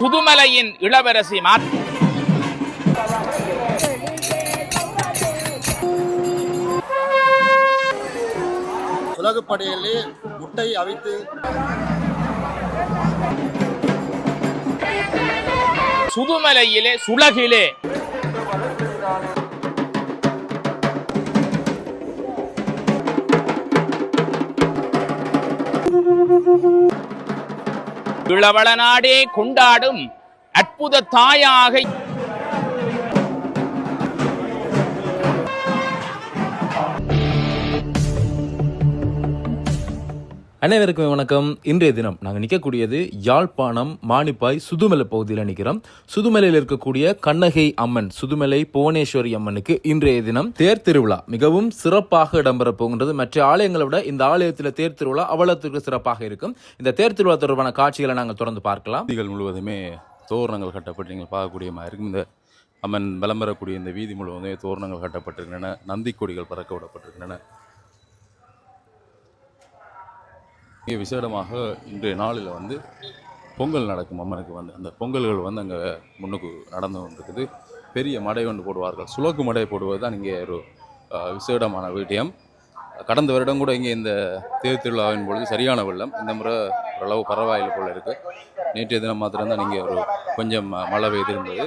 புதுமலையின் இளவரசி மா உலகப்படையிலே முட்டை அவித்து சுதுமலையிலே சுலகிலே. இளவள நாடே கொண்டாடும் அற்புத தாயாக அனைவருக்கும் வணக்கம். இன்றைய தினம் நாங்கள் நிற்கக்கூடியது யாழ்ப்பாணம் மானிப்பாய் சுதுமலை பகுதியில் நிற்கிறோம். சுதுமலையில் இருக்கக்கூடிய கண்ணகை அம்மன் சுதுமலை புவனேஸ்வரி அம்மனுக்கு இன்றைய தினம் தேர் திருவிழா மிகவும் சிறப்பாக இடம்பெற போகின்றது. மற்ற ஆலயங்களை விட இந்த ஆலயத்தில் தேர் திருவிழா அவ்வளவுக்கு சிறப்பாக இருக்கும். இந்த தேர் திருவிழா தொடர்பான காட்சிகளை நாங்கள் தொடர்ந்து பார்க்கலாம். வீதிகள் முழுவதுமே தோரணங்கள் கட்டப்பட்டு நீங்கள் பார்க்கக்கூடிய மாதிரி இருக்கும். இந்த அம்மன் விளம்பரக்கூடிய இந்த வீதி முழுவதுமே தோரணங்கள் கட்டப்பட்டிருக்கின்றன. நந்தி கொடிகள் பறக்க விடப்பட்டிருக்கின்றன. இங்கே விசேடமாக இன்றைய நாளில் வந்து பொங்கல் நடக்கும் அம்மனுக்கு வந்து அந்த பொங்கல்கள் வந்து அங்கே முன்னுக்கு நடந்து கொண்டிருக்குது. பெரிய மடை ஒன்று போடுவார்கள். சுலோக்கு மடை போடுவது தான் இங்கே ஒரு விசேடமான விடயம். கடந்த வருடம் கூட இங்கே இந்த தேர் திருவிழாவின் பொழுது சரியான வெள்ளம். இந்த முறை ஓரளவு பரவாயில்லை போல் இருக்குது நேற்றைய தினம் மாத்திரம்தான் இங்கே ஒரு கொஞ்சம் ம- மழை பெய்திருந்தது.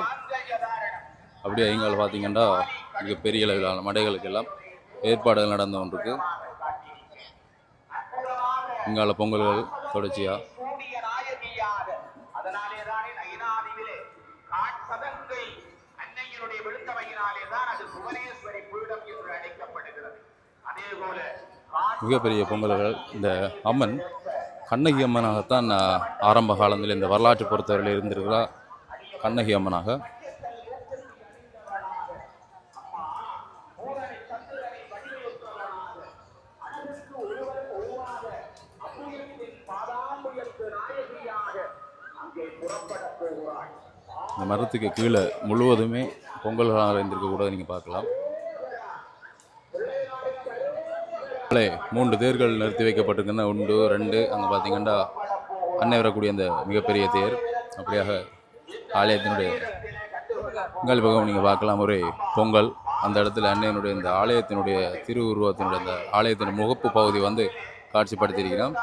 அப்படியே எங்கால் பார்த்தீங்கன்னா மிக பெரிய அளவிலான மடைகளுக்கெல்லாம் ஏற்பாடுகள் நடந்து கொண்டிருக்கு இங்கால பொங்கல்கள் தொடர்ச்சியாக கூடிய நாயகியாக அதனாலே தானே நயினாதிவிலே காட்சதங்கை அன்னையினுடைய விழுத்தமையினாலே தான் அது புவனேஸ்வரி பீடம் என்று இங்கால பொங்கல்கள் தொடர்ச்சியாக மிகப்பெரிய பொங்கல்கள் இந்த அம்மன் கண்ணகி அம்மனாகத்தான் ஆரம்ப காலத்தில் இந்த வரலாற்று பொறுத்தவரையில் இருந்திருக்கிறார். கண்ணகி அம்மனாக மரத்துக்கு கீழே முழுவதுமே பொங்கல்களாக கூட நீங்கள் பார்க்கலாம். மூன்று தேர்கள் நிறுத்தி வைக்கப்பட்டிருக்கின்றன. ஒன்று ரெண்டு அங்கே பார்த்தீங்கன்னா அன்னை வரக்கூடிய அந்த மிகப்பெரிய தேர். அப்படியாக ஆலயத்தினுடைய பொங்கல் பக்கம் நீங்கள் பார்க்கலாம். ஒரு பொங்கல். அந்த இடத்துல அன்னையினுடைய இந்த ஆலயத்தினுடைய திருவுருவத்தினுடைய அந்த ஆலயத்தின் முகப்பு பகுதி வந்து காட்சிப்படுத்தியிருக்கிறோம்.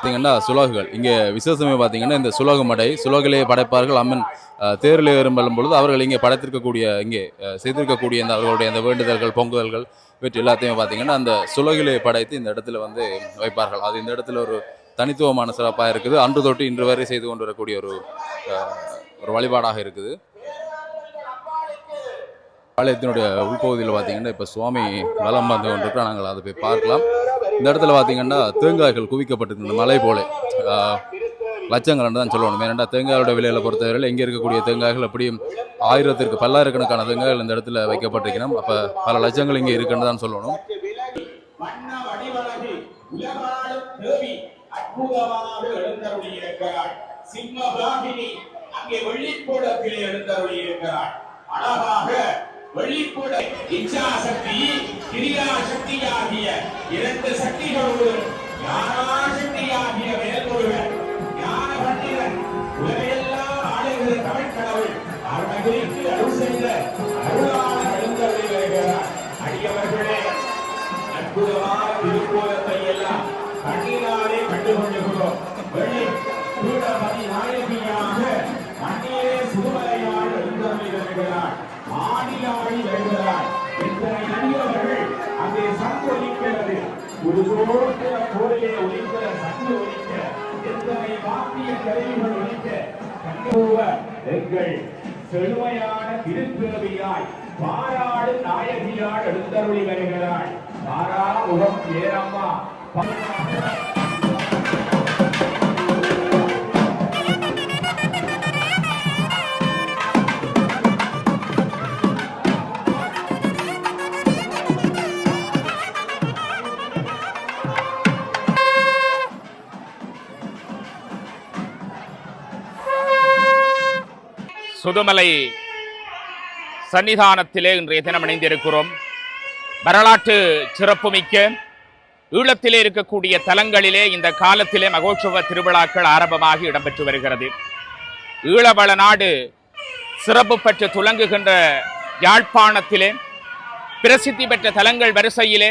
பார்த்தீங்கன்னா சுலோகங்கள். இங்கே விசேஷமே பார்த்தீங்கன்னா இந்த சுலோக மடை சுலகிலே படைப்பார்கள் அம்மன் தேரில் ஏறும்பெல்லும் பொழுது அவர்கள் இங்கே படைத்திருக்கக்கூடிய இங்கே செய்திருக்கக்கூடிய இந்த அவர்களுடைய அந்த வேண்டுதல்கள் பொங்குதல்கள் இவற்றை எல்லாத்தையும் பார்த்தீங்கன்னா அந்த சுலகிலே படைத்து இந்த இடத்துல வந்து வைப்பார்கள். அது இந்த இடத்துல ஒரு தனித்துவமான சிறப்பாக இருக்குது. அன்று தொட்டு இன்று வரை செய்து கொண்டு வரக்கூடிய ஒரு ஒரு வழிபாடாக இருக்குது. ஆலயத்தினுடைய உள்பகுதியில் பார்த்தீங்கன்னா இப்போ சுவாமி வலம் வந்து கொண்டிருக்கிறோம் நாங்கள் அதை போய் பார்க்கலாம். இந்த இடத்துல பார்த்தீங்கன்னா தேங்காய்கள் குவிக்கப்பட்டிருந்த மலை போல. லட்சங்கள்னு தான் சொல்லணும். ஏன்னா தேங்காயோட விலையில பொறுத்தவரையில் இங்கே இருக்கக்கூடிய தேங்காய்கள் அப்படியும் ஆயிரத்திற்கு பல்லாயிரக்கணக்கான தேங்காய்கள் இந்த இடத்துல வைக்கப்பட்டிருக்கணும் அப்போ பல லட்சங்கள் இங்கே இருக்குன்னு தான் சொல்லணும். வண்ண எழுந்தருளி இருக்கிறாள் அங்கே இச்சா சக்தி கிரியா சக்தி ஆகிய இரண்டு கிரியாசக்தியாகிய ஞானா சக்தி ஆகிய மேல்முருகன் ஞான பண்டிதன் உலகையெல்லாம் ஆளுகிற தமிழ் கடவுள் அருணகிரிக்கு அருள் செய்த அருளான எழுந்தருளி வருகிறார். அடியவர்களே அற்புதமான திருக்கோலத்தை எல்லாம் கண்ணீராலே கண்டு கொண்டிருக்கிறோம். ஒரு சோற்ற கோரிலே சங்கு ஒலிக்க எத்தனை வாத்திய கருவிகள் ஒழிக்க கண்டுவ எங்கள் செழுமையான திருப்பிறவியாய் பாராடு நாயகியாள் எழுந்தருளி வருகிறாள் பாரா முகம் ஏறம்மா. சுதுமலை சன்னிதானத்திலே இன்றைய தினம் இணைந்திருக்கிறோம். வரலாற்று சிறப்புமிக்க ஈழத்திலே இருக்கக்கூடிய தலங்களிலே இந்த காலத்திலே மகோற்சவ திருவிழாக்கள் ஆரம்பமாகி இடம்பெற்று வருகிறது. ஈழவள நாடு சிறப்பு பெற்று துலங்குகின்ற யாழ்ப்பாணத்திலே பிரசித்தி பெற்ற தலங்கள் வரிசையிலே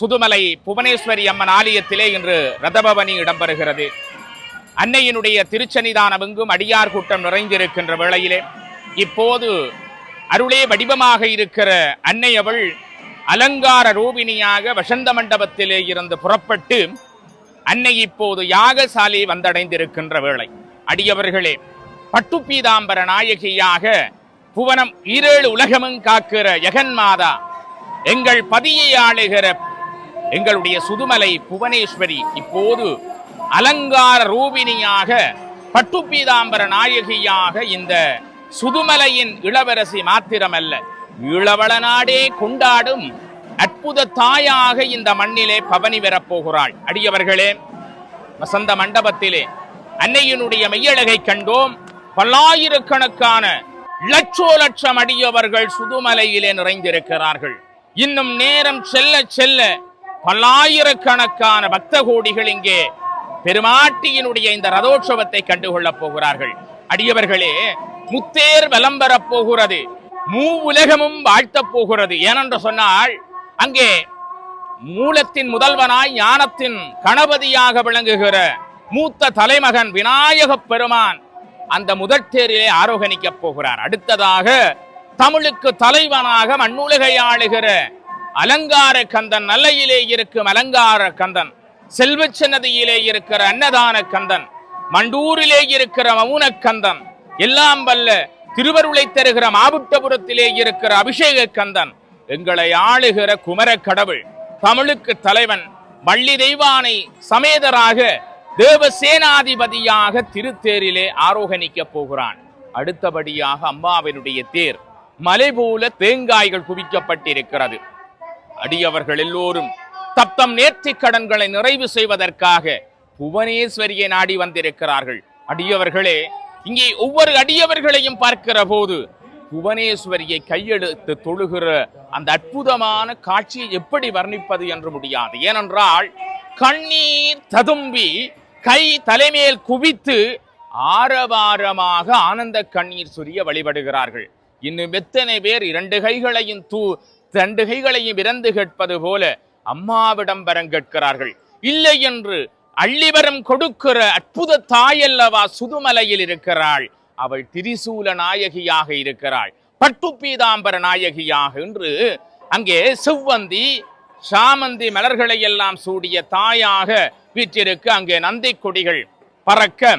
சுதுமலை புவனேஸ்வரி அம்மன் ஆலயத்திலே இன்று ரதபவனி இடம்பெறுகிறது. அன்னையினுடைய திருச்சன்னிதானமெங்கும் அடியார் கூட்டம் நிறைந்திருக்கின்ற வேளையிலே இப்போது அருளே வடிவமாக இருக்கிற அன்னை அவள் அலங்கார ரூபிணியாக வசந்த மண்டபத்திலே இருந்து புறப்பட்டு அன்னை இப்போது யாகசாலை வந்தடைந்திருக்கின்ற வேளை. அடியவர்களே பட்டுப்பீதாம்பர நாயகியாக புவனம் ஈரேழு உலகமும் காக்கிற ஜெகன்மாதா எங்கள் பதியை ஆளுகிற எங்களுடைய சுதுமலை புவனேஸ்வரி இப்போது அலங்கார ரூபிணியாக பட்டுப்பீதாம்பர நாயகியாக இந்த சுதுமலையின் இளவரசி மாத்திரமல்ல இளவள நாடே கொண்டாடும் அற்புத தாயாக இந்த மண்ணிலே பவனி வரப்போகிறாள் அடியவர்களே வசந்த மண்டபத்திலே அன்னையினுடைய மெய்யழகை கண்டோம். பல்லாயிரக்கணக்கான லட்சோ லட்சம் அடியவர்கள் சுதுமலையிலே நிறைந்திருக்கிறார்கள். இன்னும் நேரம் செல்ல செல்ல பல்லாயிரக்கணக்கான பக்த கோடிகள் இங்கே பெருமாட்டியினுடைய இந்த ரதோற்சவத்தை கண்டுகொள்ளப் போகிறார்கள். அடியவர்களே முத்தேர் வலம் பெறப் போகிறது. மூ உலகமும் வாழ்த்தப் போகிறது. ஏனென்று சொன்னால் அங்கே மூலத்தின் முதல்வனாய் ஞானத்தின் கணபதியாக விளங்குகிற மூத்த தலைமகன் விநாயகப் பெருமான் அந்த முதற்தேரிலே ஆரோகணிக்கப் போகிறார். அடுத்ததாக தமிழுக்கு தலைவனாக மண்ணுலகை ஆளுகிற அலங்கார கந்தன் நல்லையிலே இருக்கும் அலங்கார கந்தன் செல்வச் சன்னதியிலே இருக்கிற அன்னதான கந்தன் மண்டூரிலே இருக்கிற மவுனக்கந்தன் கந்தன் எல்லாம் வல்ல திருவருளை தருகிற மாவட்டபுரத்திலே இருக்கிற அபிஷேக கந்தன் எங்களை ஆளுகிற குமர கடவுள் தமிழுக்கு தலைவன் வள்ளி தெய்வானை சமேதராக தேவசேனாதிபதியாக திருத்தேரிலே ஆரோகணிக்கப் போகிறான். அடுத்தபடியாக அம்மாவினுடைய தேர் மலை போல தேங்காய்கள் குவிக்கப்பட்டிருக்கிறது. அடியவர்கள் எல்லோரும் தத்தம் நேர்த்திக் கடன்களை நிறைவு செய்வதற்காக புவனேஸ்வரியை நாடி வந்திருக்கிறார்கள். அடியவர்களே இங்கே ஒவ்வொரு அடியவர்களையும் பார்க்கிற போது புவனேஸ்வரியை கையெழுத்து தொழுகிற அந்த அற்புதமான காட்சியை எப்படி வர்ணிப்பது என்று முடியாது. ஏனென்றால் கண்ணீர் ததும்பி கை தலைமேல் குவித்து ஆரவாரமாக ஆனந்த கண்ணீர் சொரிய வழிபடுகிறார்கள். இன்னும் எத்தனை பேர் இரண்டு கைகளையும் தூ ரெண்டு கைகளையும் இறந்து கேட்பது போல அம்மாவிடம் வரம் கேட்கிறார்கள். இல்லை என்று அள்ளிவரம் கொடுக்கிற அற்புத தாயல்லவா சுதுமலையில் இருக்கிறாள். அவள் திரிசூல நாயகியாக இருக்கிறாள். பட்டு பீதாம்பர நாயகியாக என்று அங்கே செவ்வந்தி சாமந்தி மலர்களை எல்லாம் சூடிய தாயாக வீற்றிருக்கு. அங்கே நந்தி கொடிகள் பறக்க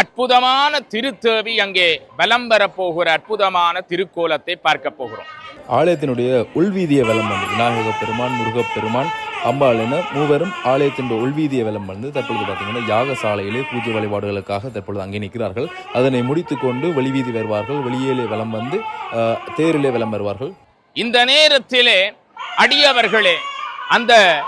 அற்புதமான திருத்தேவி அங்கே பலம் பெறப் போகிற அற்புதமான திருக்கோலத்தை பார்க்க போகிறோம். ஆலயத்தினுடைய உள்வீதிய வலம் வந்து விநாயக பெருமான் முருகப் பெருமான் அம்பாள் என மூவரும் ஆலயத்தின் உள்வீதிய வலம் வந்து தற்பொழுது பார்த்தீங்கன்னா யாகசாலையிலே பூஜை வழிபாடுகளுக்காக தற்பொழுது அங்கே நிற்கிறார்கள். அதனை முடித்துக்கொண்டு வெளிவீதி வருவார்கள் வெளியிலே வலம் வந்து தேரிலே வலம் வருவார்கள். இந்த நேரத்திலே அடியவர்களே அந்த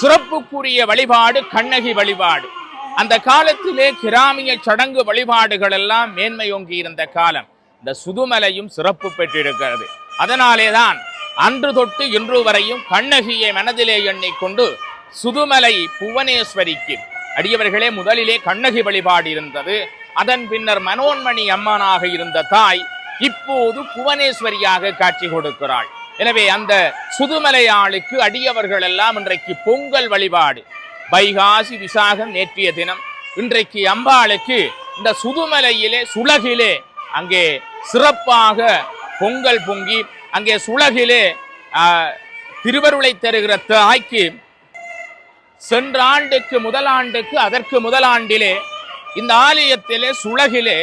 சிறப்புக்குரிய வழிபாடு கண்ணகி வழிபாடு அந்த காலத்திலே கிராமிய சடங்கு வழிபாடுகள் எல்லாம் மேன்மையொங்கி இருந்த காலம். இந்த சுதுமலையும் சிறப்பு பெற்றிருக்கிறது. அதனாலேதான் அன்று தொட்டு இன்று வரையும் கண்ணகியை மனதிலே எண்ணிக்கொண்டு சுதுமலை புவனேஸ்வரிக்கு. அடியவர்களே முதலிலே கண்ணகி வழிபாடு இருந்தது. அதன் பின்னர் மனோன்மணி அம்மனாக இருந்த தாய் இப்போது புவனேஸ்வரியாக காட்சி கொடுக்கிறாள். எனவே அந்த சுதுமலை ஆளுக்கு அடியவர்கள் எல்லாம் இன்றைக்கு பொங்கல் வழிபாடு. வைகாசி விசாகம் நேற்றைய தினம். இன்றைக்கு அம்பாளுக்கு இந்த சுதுமலையிலே சுலகிலே அங்கே சிறப்பாக பொங்கல் பொங்கி அங்கே சுலகிலே திருவருளை தருகிற தாய்க்கு சென்ற ஆண்டுக்கு முதல் ஆண்டுக்கு அதற்கு முதல் ஆண்டிலே இந்த ஆலயத்திலே சுலகிலே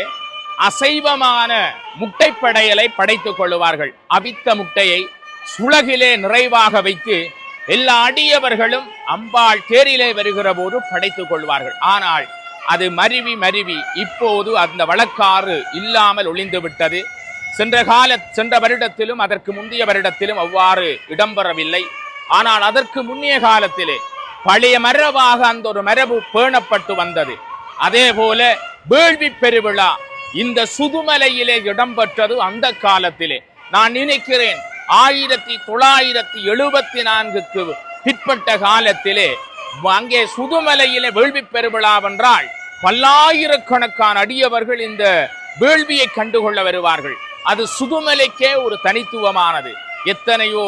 அசைவமான முட்டைப்படையலை படைத்துக் கொள்ளுவார்கள். அவித்த முட்டையை சுலகிலே நிறைவாக வைத்து எல்லா அடியவர்களும் அம்பாள் தேரிலே வருகிற போது படைத்துக் கொள்வார்கள். ஆனால் அது மருவி மருவி. இப்போது அந்த வழக்காறு இல்லாமல் ஒளிந்து விட்டது. சென்ற கால சென்ற வருடத்திலும் அதற்கு முந்தைய வருடத்திலும் அவ்வாறு இடம்பெறவில்லை. ஆனால் அதற்கு முன்னைய காலத்திலே பழைய மரபாக அந்த ஒரு மரபு பேணப்பட்டு வந்தது. அதே போல வேள்வி பெருவிழா இந்த சுதுமலையிலே இடம்பெற்றது அந்த காலத்திலே. நான் நினைக்கிறேன் ஆயிரத்தி தொள்ளாயிரத்தி எழுபத்தி நான்குக்கு பிற்பட்ட காலத்திலே அங்கே சுதுமலையிலே வேள்வி பெருவிழாவென்றால் பல்லாயிரக்கணக்கான அடியவர்கள் இந்த வேள்வியை கண்டுகொள்ள வருவார்கள். அது சுதுமலைக்கே ஒரு தனித்துவமானது. எத்தனையோ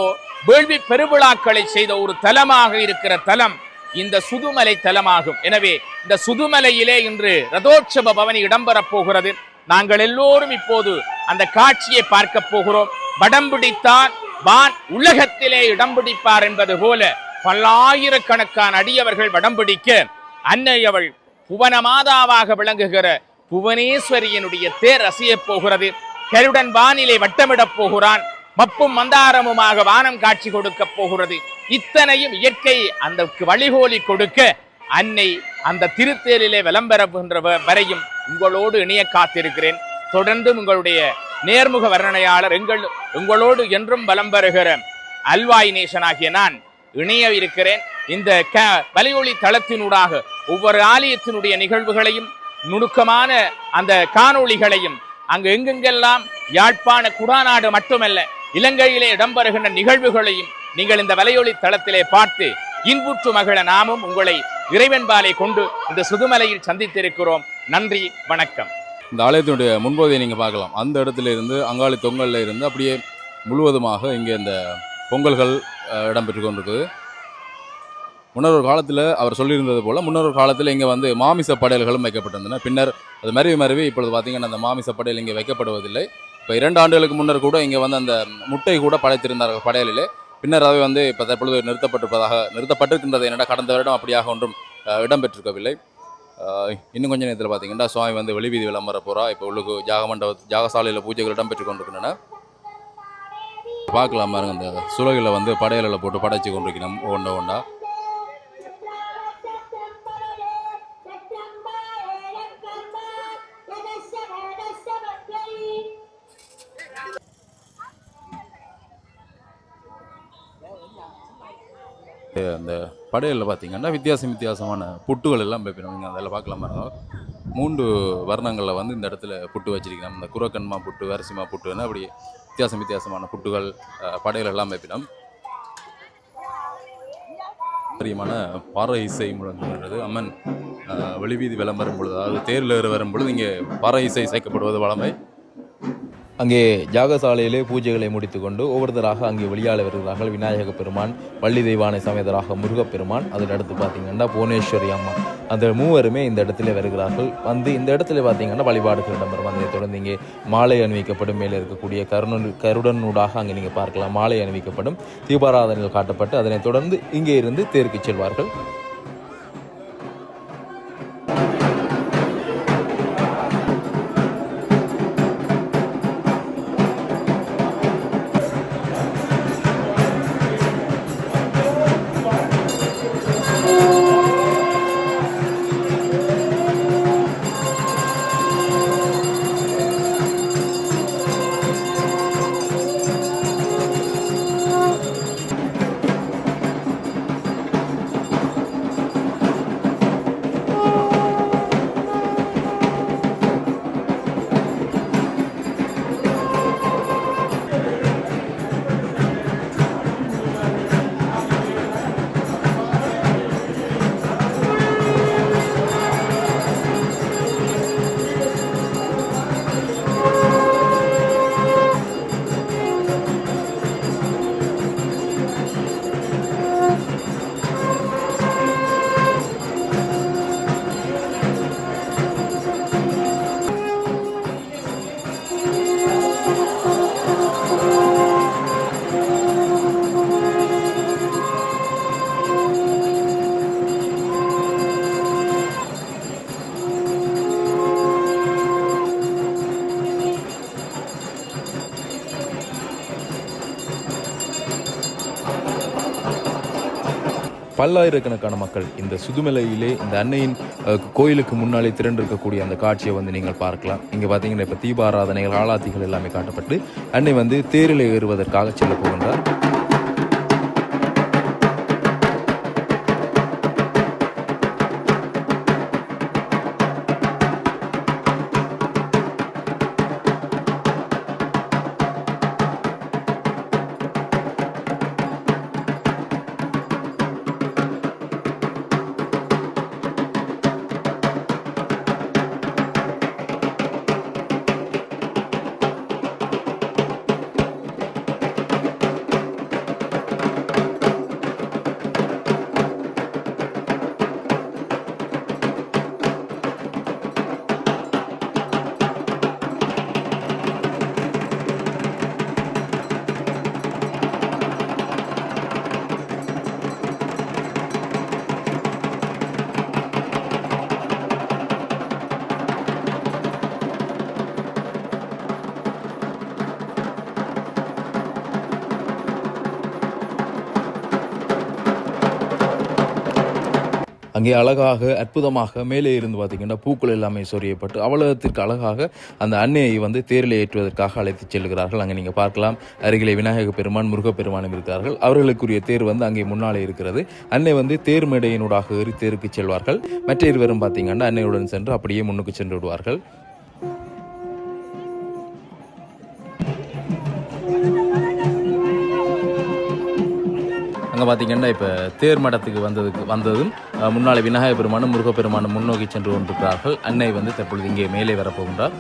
வேள்வி பெருவிழாக்களை செய்த ஒரு தலமாக இருக்கிற தலம் இந்த சுதுமலை தலமாகும். எனவே இந்த சுதுமலையிலே இன்று ரதோற்சவ பவனி இடம்பெறப் போகிறது. நாங்கள் எல்லோரும் இப்போது அந்த காட்சியை பார்க்க போகிறோம். வடம் பிடித்தான் வான் உலகத்திலே இடம் பிடிப்பார் என்பது போல பல்லாயிரக்கணக்கான அடியவர்கள் வடம் பிடிக்க அன்னை அவள் புவன மாதாவாக விளங்குகிற புவனேஸ்வரியினுடைய தேர் அசையப் போகிறது. கருடன் வானிலை வட்டமிடப் போகிறான். மப்பும் மந்தாரமுமாக வானம் காட்சி கொடுக்க போகிறது. இத்தனையும் இயற்கை அந்த வழிகோலி கொடுக்க அன்னை அந்த திருத்தேரிலே விளம்பரப்புகின்ற வரையும் உங்களோடு இணைய காத்திருக்கிறேன். தொடர்ந்தும் உங்களுடைய நேர்முக வர்ணனையாளர் எங்கள் உங்களோடு என்றும் வலம் வருகிற அல்வாய் நேசனாகிய நான் இணைய இருக்கிறேன். இந்த க வலியொலி தளத்தினூடாக ஒவ்வொரு ஆலயத்தினுடைய நிகழ்வுகளையும் நுணுக்கமான அந்த காணொளிகளையும் அங்கு எங்கெங்கெல்லாம் யாழ்ப்பாண குடாநாடு மட்டுமல்ல இலங்கையிலே இடம்பெறுகின்ற நிகழ்வுகளையும் நீங்கள் இந்த வலையொலி தளத்திலே பார்த்து இன்புற்று மகிழ நாமும் உங்களை இறைவன்பாலை கொண்டு இந்த சுதுமலையில் சந்தித்திருக்கிறோம். நன்றி வணக்கம். இந்த ஆலயத்தினுடைய முன்பகுதியை நீங்கள் பார்க்கலாம். அந்த இடத்துல இருந்து அங்காளி தொங்கல்ல இருந்து அப்படியே முழுவதுமாக இங்கே இந்த பொங்கல்கள் இடம்பெற்று கொண்டிருக்குது. முன்னொரு காலத்தில் அவர் சொல்லியிருந்தது போல் முன்னொரு காலத்தில் இங்கே வந்து மாமிச படையல்களும் வைக்கப்பட்டிருந்தன. பின்னர் அது மருவி மருவி இப்பொழுது பார்த்தீங்கன்னா அந்த மாமிச படையல் இங்கே வைக்கப்படுவதில்லை. இப்போ இரண்டு ஆண்டுகளுக்கு முன்னர் கூட இங்கே வந்து அந்த முட்டை கூட படைத்திருந்தார்கள் படையலிலே. பின்னர் அவை வந்து இப்போ தற்பொழுது நிறுத்தப்பட்டிருப்பதாக நிறுத்தப்பட்டிருக்கின்றது என்னடா கடந்த வருடம் அப்படியாக ஒன்றும் இடம்பெற்றிருக்கவில்லை. இன்னும் கொஞ்சம் நேரத்தில் பார்த்தீங்கன்னா சுவாமி வந்து வெளிவீதி விளம்பர போகிறா இப்போ உள்ளுக்கு ஜாக மண்டப ஜாகசாலையில் பூஜைகள் இடம்பெற்று கொண்டிருக்கின்றன பார்க்கலாம் பாருங்க அந்த சுலகில் வந்து படையலில் போட்டு படைச்சு கொண்டிருக்கணும் ஒன்றா ஒன்றா படையலில் பார்த்தீங்கன்னா வித்தியாசம் வித்தியாசமான புட்டுகள் எல்லாம் வைப்பினோம் நீங்கள் அதில் பார்க்கலாம்? மூன்று வர்ணங்களில் வந்து இந்த இடத்துல புட்டு வச்சிருக்கிறோம் இந்த குரக்கன்மா புட்டு வரிசிமா புட்டுன்னு அப்படி வித்தியாசம் வித்தியாசமான புட்டுகள் படையல் எல்லாம் வைப்பினோம் பிரியமான பாறை இசை முழங்குகிறது அம்மன் வெளிவீதி விளம்பரம் பொழுது அதாவது தேரில் ஏற வரும் பொழுது இங்கே பாறை இசை சேர்க்கப்படுவது வளமை அங்கே ஜாகசாலையிலே பூஜைகளை முடித்துக்கொண்டு ஒவ்வொருத்தராக அங்கே வெளியாள வருகிறார்கள். விநாயக பெருமான் வள்ளி தெய்வானை சமேதராக முருகப்பெருமான். அதில் அடுத்து பார்த்தீங்கன்னா புவனேஸ்வரி அம்மா. அந்த மூவருமே இந்த இடத்துல வருகிறார்கள். வந்து இந்த இடத்துல பார்த்தீங்கன்னா வழிபாடுகள் இடம்பெறும். அதை தொடர்ந்து இங்கே மாலை அணிவிக்கப்படும். மேலே இருக்கக்கூடிய கருணன் கருடனூடாக அங்கே நீங்கள் பார்க்கலாம். மாலை அணிவிக்கப்படும். தீபாராதனைகள் காட்டப்பட்டு அதனைத் தொடர்ந்து இங்கே இருந்து தேருக்கு செல்வார்கள். பல்லாயிரக்கணக்கான மக்கள் இந்த சுதுமலையிலே இந்த அன்னையின் கோயிலுக்கு முன்னாலே திரண்டிருக்கக்கூடிய அந்த காட்சியை வந்து நீங்கள் பார்க்கலாம். இங்கே பார்த்தீங்கன்னா இப்போ தீபாராதனைகள் ஆளாத்திகள் எல்லாமே காட்டப்பட்டு அன்னை வந்து தேரில் ஏறுவதற்காக செல்ல போகின்றார். அங்கே அழகாக அற்புதமாக மேலே இருந்து பார்த்தீங்கன்னா பூக்கள் எல்லாமே சொரியப்பட்டு அவலகத்திற்கு அழகாக அந்த அன்னையை வந்து தேரில் ஏற்றுவதற்காக அழைத்துச் செல்கிறார்கள். அங்கே நீங்கள் பார்க்கலாம் அருகிலே விநாயக பெருமான் முருகப்பெருமானும் இருக்கிறார்கள். அவர்களுக்குரிய தேர் வந்து அங்கே முன்னாலே இருக்கிறது. அன்னை வந்து தேர் மேடையினூடாக ஏறி தேருக்கு செல்வார்கள். மற்ற இருவரும் பார்த்தீங்கன்னா அன்னையுடன் சென்று அப்படியே முன்னுக்கு சென்று விடுவார்கள். அங்கே பார்த்தீங்கன்னா இப்போ தேர் மடத்துக்கு வந்ததுக்கு வந்ததும் முன்னாள் விநாயகப் பெருமானும் முருகப்பெருமானும் முன்னோக்கி சென்று கொண்டிருக்கிறார்கள். அன்னை வந்து தற்பொழுது இங்கே மேலே வரப்போகின்றார்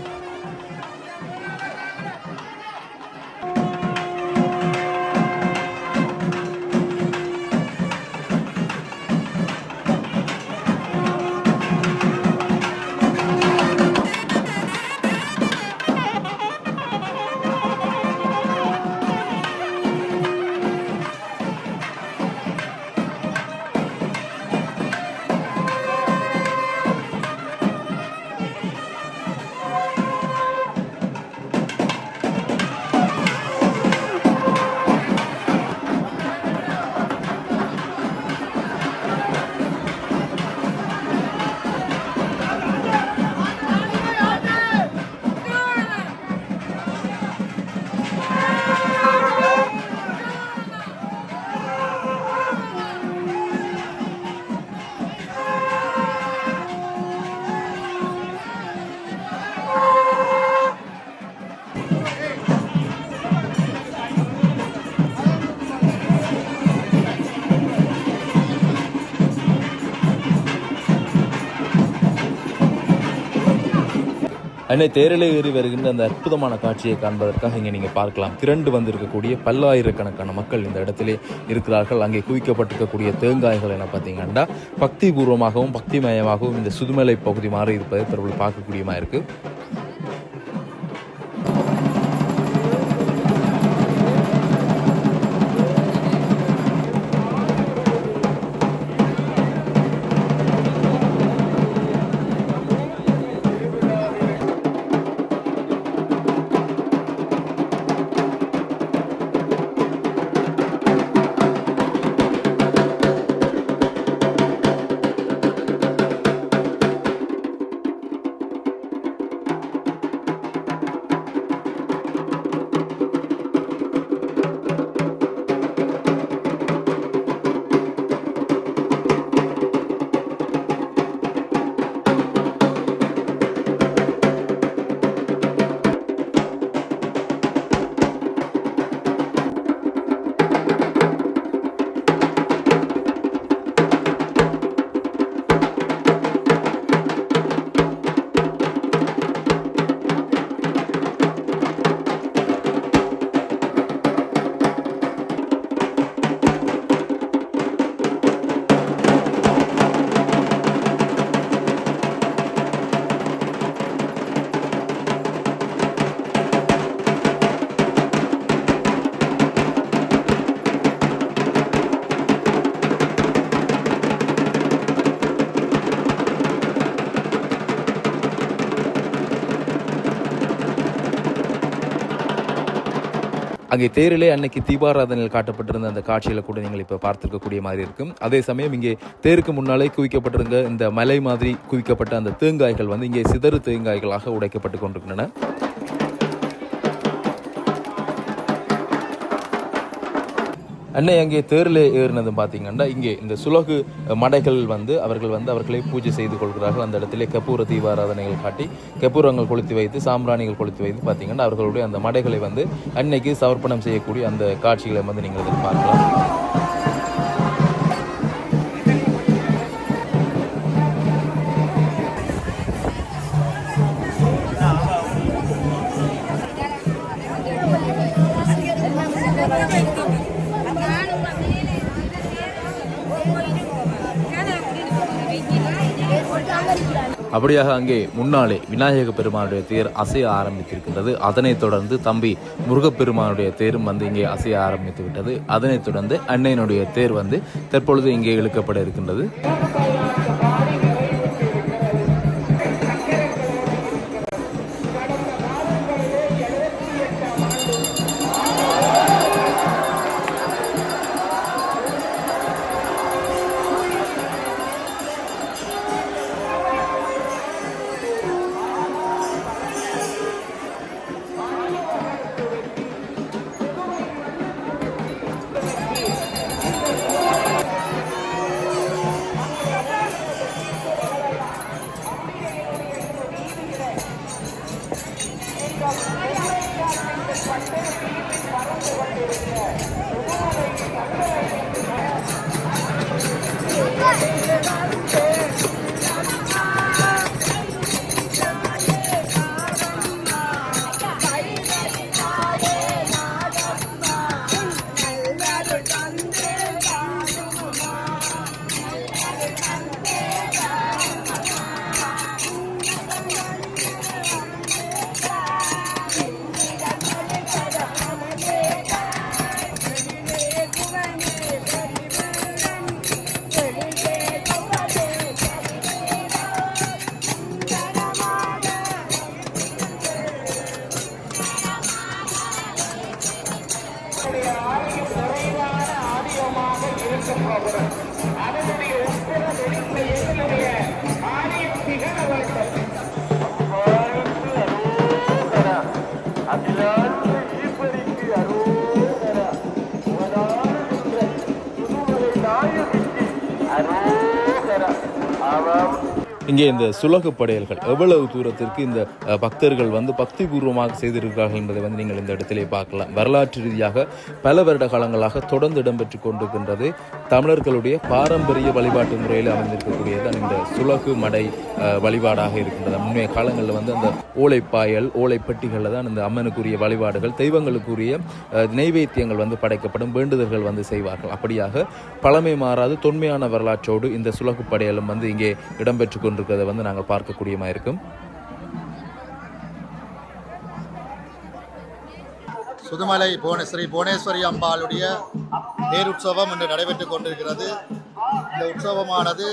அன்னை தேரிலே ஏறி வருகின்ற அந்த அற்புதமான காட்சியை காண்பதற்காக இங்கே நீங்கள் பார்க்கலாம். திரண்டு வந்திருக்கக்கூடிய பல்லாயிரக்கணக்கான மக்கள் இந்த இடத்திலே இருக்கிறார்கள். அங்கே குவிக்கப்பட்டிருக்கக்கூடிய தேங்காய்கள் என பார்த்தீங்கன்னா பக்தி பூர்வமாகவும் பக்திமயமாகவும் இந்த சுதுமலை பகுதி மாறி இருப்பதை தற்போது பார்க்கக்கூடியமா இருக்குது அங்கே தேரிலே அன்னைக்கு தீபாராதனையில் காட்டப்பட்டிருந்த அந்த காட்சியில் கூட நீங்கள் இப்போ பார்த்துருக்கக்கூடிய மாதிரி இருக்கும். அதே சமயம் இங்கே தேருக்கு முன்னாலே குவிக்கப்பட்டிருந்த இந்த மலை மாதிரி குவிக்கப்பட்ட அந்த தேங்காய்கள் வந்து இங்கே சிதறு தேங்காய்களாக உடைக்கப்பட்டு கொண்டிருக்கின்றன. அன்னை அங்கே தேரில் ஏறினதும் பார்த்தீங்கன்னா இங்கே இந்த சுலகு மடைகள் வந்து அவர்கள் வந்து அவர்களை பூஜை செய்து கொள்கிறார்கள். அந்த இடத்துல கப்பூர தீபாராதனைகள் காட்டி கப்பூரங்கள் கொளுத்தி வைத்து சாம்பிராணிகள் கொளுத்தி வைத்து பார்த்தீங்கன்னா அவர்களுடைய அந்த மடைகளை வந்து அன்னைக்கு சமர்ப்பணம் செய்யக்கூடிய அந்த காட்சிகளை வந்து நீங்கள் எதிர்பார்க்கலாம். அப்படியாக அங்கே முன்னாலே விநாயக பெருமானுடைய தேர் அசைய ஆரம்பித்திருக்கின்றது. அதனைத் தொடர்ந்து தம்பி முருகப்பெருமானுடைய தேரும் வந்து இங்கே அசைய ஆரம்பித்து விட்டது அதனைத் தொடர்ந்து அன்னையினுடைய தேர் வந்து தற்பொழுது இங்கே இழுக்கப்பட இருக்கின்றது. அதனுடைய உட்புற வெளிப்படை எங்களுடைய ஆலயம் திகழ வேண்டும். அகிலா இங்கே இந்த சுலகு படையல்கள் எவ்வளவு தூரத்திற்கு இந்த பக்தர்கள் வந்து பக்தி பூர்வமாக செய்திருக்கிறார்கள் என்பதை வந்து நீங்கள் இந்த இடத்திலே பார்க்கலாம். வரலாற்று ரீதியாக பல வருட காலங்களாக தொடர்ந்து இடம்பெற்று கொண்டிருக்கின்றது. தமிழர்களுடைய பாரம்பரிய வழிபாட்டு முறையில் அமைந்திருக்கக்கூடியதான் இந்த சுலகு மடை வழிபாடாக இருக்கின்றது. முன்னைய காலங்களில் வந்து அந்த ஓலைப்பாயல் ஓலைப்பட்டிகளில் தான் இந்த அம்மனுக்குரிய வழிபாடுகள் தெய்வங்களுக்குரிய நைவேத்தியங்கள் வந்து படைக்கப்படும் வேண்டுதல்கள் வந்து செய்வார்கள். அப்படியாக பழமை மாறாது தொன்மையான வரலாற்றோடு இந்த சுலகு படையலும் வந்து இங்கே இடம்பெற்று கொண்டிருக்கிறத வந்து நாங்கள் பார்க்கக்கூடியமாக இருக்கும். சுதுமலை புவனே ஸ்ரீ புவனேஸ்வரி அம்பாளுடைய தேருற்சவம் இன்று நடைபெற்றுக் கொண்டிருக்கிறது. இந்த உற்சவமானது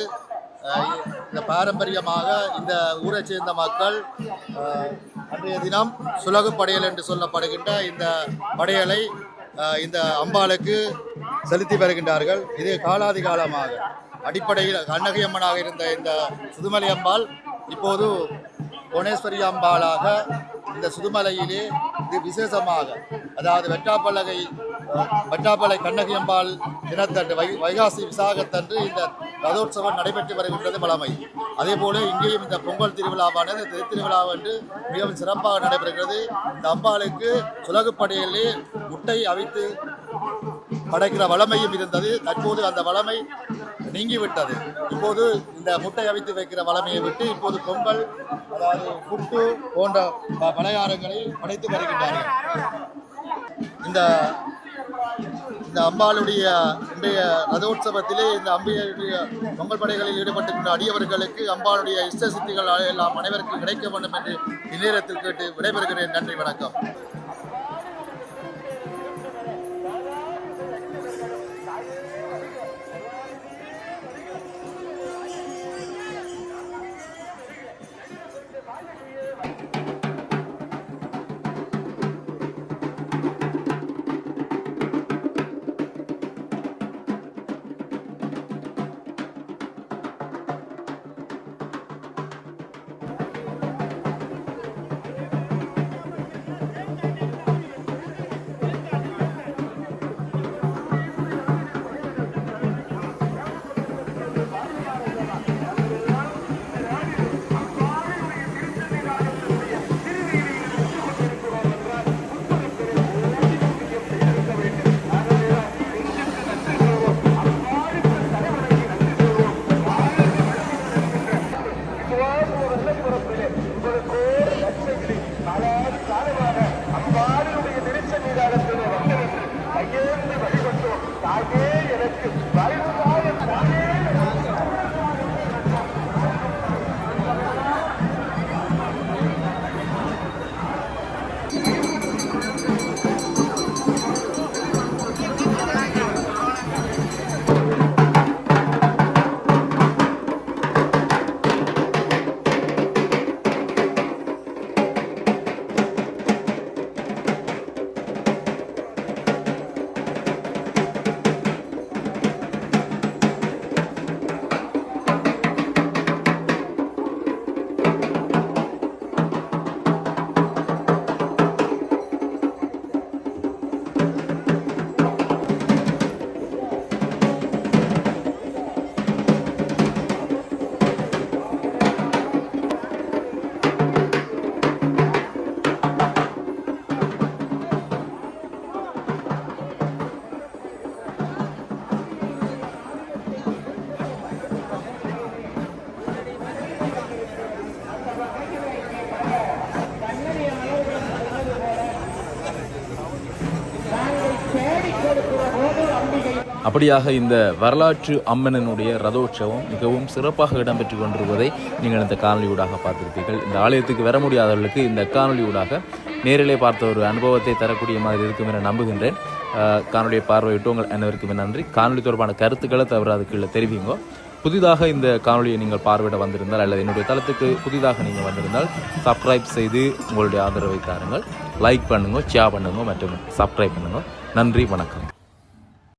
இந்த பாரம்பரியமாக இந்த ஊரைச் சேர்ந்த மக்கள் அன்றைய தினம் சுலகு படையல் என்று சொல்லப்படுகின்ற இந்த படையலை இந்த அம்பாளுக்கு செலுத்தி வருகின்றார்கள். இது காலாதி காலமாக அடிப்படையில் கண்ணகி அம்மனாக இருந்த இந்த சுதுமலை அம்பாள் இப்போது புவனேஸ்வரி அம்பாளாக இந்த சுதுமலையிலே இது விசேஷமாக அதாவது வெட்டாப்பலகை வெட்டாப்பலை வெட்டாப்பளை கண்ணகி அம்பாள் தினத்தன்று வை வைகாசி விசாகத்தன்று இந்த ரதோற்சவம் நடைபெற்று வருகின்றது பழமை. அதே போல இங்கேயும் இந்த பொங்கல் திருவிழாவானது திருத்திருவிழா என்று மிகவும் சிறப்பாக நடைபெறுகிறது. இந்த அம்பாளுக்கு சுலகுப்படையிலே முட்டை அவித்து படைக்கிற வளமையும் இருந்தது. தற்போது அந்த வளமை நீங்கிவிட்டது. இப்போது இந்த முட்டை அவித்து வைக்கிற வளமையை விட்டு இப்போது பொங்கல் அதாவது புட்டு போன்ற பலகாரங்களை படைத்து வருகின்றார்கள். இந்த இந்த அம்பாளுடைய இன்றைய ரதோற்சவத்திலே இந்த அம்பியுடைய பொங்கல் படைகளில் ஈடுபட்டிருக்கின்ற அடியவர்களுக்கு அம்பாளுடைய இஷ்ட சித்திகள் எல்லாம் அனைவருக்கும் கிடைக்க வேண்டும் என்று இந்நேரத்தில் கேட்டு விடைபெறுகிறேன். நன்றி வணக்கம். அப்படியாக இந்த வரலாற்று அம்மனினுடைய ரதோற்சவம் மிகவும் சிறப்பாக இடம்பெற்று கொண்டிருப்பதை நீங்கள் இந்த காணொலியூடாக பார்த்திருப்பீர்கள். இந்த ஆலயத்துக்கு வர முடியாதவர்களுக்கு இந்த காணொலியூடாக நேரிலே பார்த்த ஒரு அனுபவத்தை தரக்கூடிய மாதிரி இருக்கும் என நம்புகின்றேன். காணொலியை பார்வையிட்டு உங்கள் அனைவருக்குமே நன்றி. காணொலி தொடர்பான கருத்துக்களை தவறாது கீழே தெரிவிங்க. புதிதாக இந்த காணொலியை நீங்கள் பார்வையிட வந்திருந்தால் அல்லது என்னுடைய தளத்துக்கு புதிதாக நீங்கள் வந்திருந்தால் சப்ஸ்கிரைப் செய்து உங்களுடைய ஆதரவை தாருங்கள். லைக் பண்ணுங்க ஷேர் பண்ணுங்க மற்றும் சப்ஸ்கிரைப் பண்ணுங்க. நன்றி வணக்கம்.